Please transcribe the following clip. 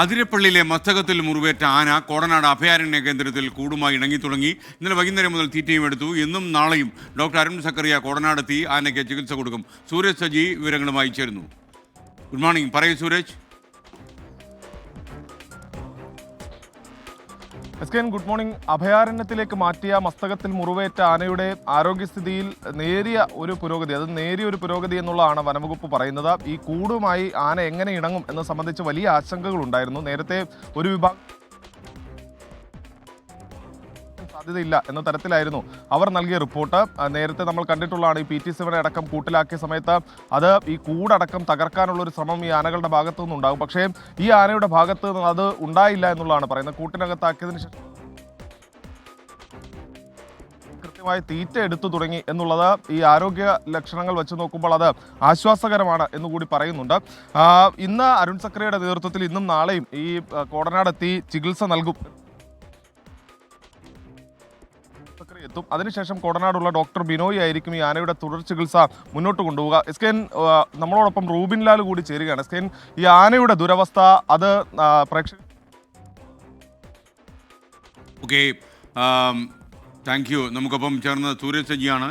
അതിരപ്പള്ളിയിലെ മസ്തകത്തിൽ മുറിവേറ്റ ആന കോടനാട് അഭയാരണ്യ കേന്ദ്രത്തിൽ കൂടുമായി ഇണങ്ങി തുടങ്ങി ഇന്നലെ വൈകുന്നേരം മുതൽ തീറ്റയും എടുത്തു. ഇന്നും നാളെയും ഡോക്ടർ അരുൺ സക്കറിയ കോടനാടെത്തി ആനയ്ക്ക് ചികിത്സ കൊടുക്കും. സൂരജ് സജി വിവരങ്ങളുമായി ചേരുന്നു. Good morning. പറയൂ Suraj. S K good morning. അഭയാരണ്യത്തിലേക്ക് മാറ്റിയ മസ്തകത്തിൽ മുറിവേറ്റ ആനയുടെ ആരോഗ്യസ്ഥിതിയിൽ നേരിയ ഒരു പുരോഗതി അത് നേരിയ ഒരു പുരോഗതി എന്നുള്ളതാണ് വനംവകുപ്പ് പറയുന്നത്. ഈ കൂടുമായി ആന എങ്ങനെ ഇണങ്ങും എന്ന് സംബന്ധിച്ച് വലിയ ആശങ്കകളുണ്ടായിരുന്നു. നേരത്തെ ഒരു വിഭാഗം സാധ്യതയില്ല എന്ന തരത്തിലായിരുന്നു അവർ നൽകിയ റിപ്പോർട്ട്. നേരത്തെ നമ്മൾ കണ്ടിട്ടുള്ളതാണ് ഈ പി ടി സിവനെ അടക്കം കൂട്ടിലാക്കിയ സമയത്ത് അത് ഈ കൂടടക്കം തകർക്കാനുള്ള ഒരു ശ്രമം ഈ ആനകളുടെ ഭാഗത്തു നിന്നുണ്ടാകും. പക്ഷേ ഈ ആനയുടെ ഭാഗത്ത് അത് ഉണ്ടായില്ല എന്നുള്ളതാണ് പറയുന്നത്. കൂട്ടിനകത്താക്കിയതിന് ശേഷം കൃത്യമായി തീറ്റ എടുത്തു തുടങ്ങി എന്നുള്ളത് ഈ ആരോഗ്യ ലക്ഷണങ്ങൾ വെച്ച് നോക്കുമ്പോൾ അത് ആശ്വാസകരമാണ് എന്നുകൂടി പറയുന്നുണ്ട്. ഇന്ന് അരുൺ സക്രിയുടെ നേതൃത്വത്തിൽ ഇന്നും നാളെയും ഈ കോടനാടെത്തി ചികിത്സ നൽകും. സെക്രട്ടറി എത്തും. അതിനുശേഷം കോടനാടുള്ള ഡോക്ടർ ബിനോയ് ആയിരിക്കും ഈ ആനയുടെ തുടർ ചികിത്സ മുന്നോട്ട് കൊണ്ടുപോവുക. എസ് കെ നമ്മളോടൊപ്പം റൂബിൻ ലാൽ കൂടി ചേരുകയാണ്. എസ് ഈ ആനയുടെ ദുരവസ്ഥ അത് പ്രേക്ഷക ഓക്കെ താങ്ക് യു നമുക്കൊപ്പം ചേർന്ന് സജിയാണ്.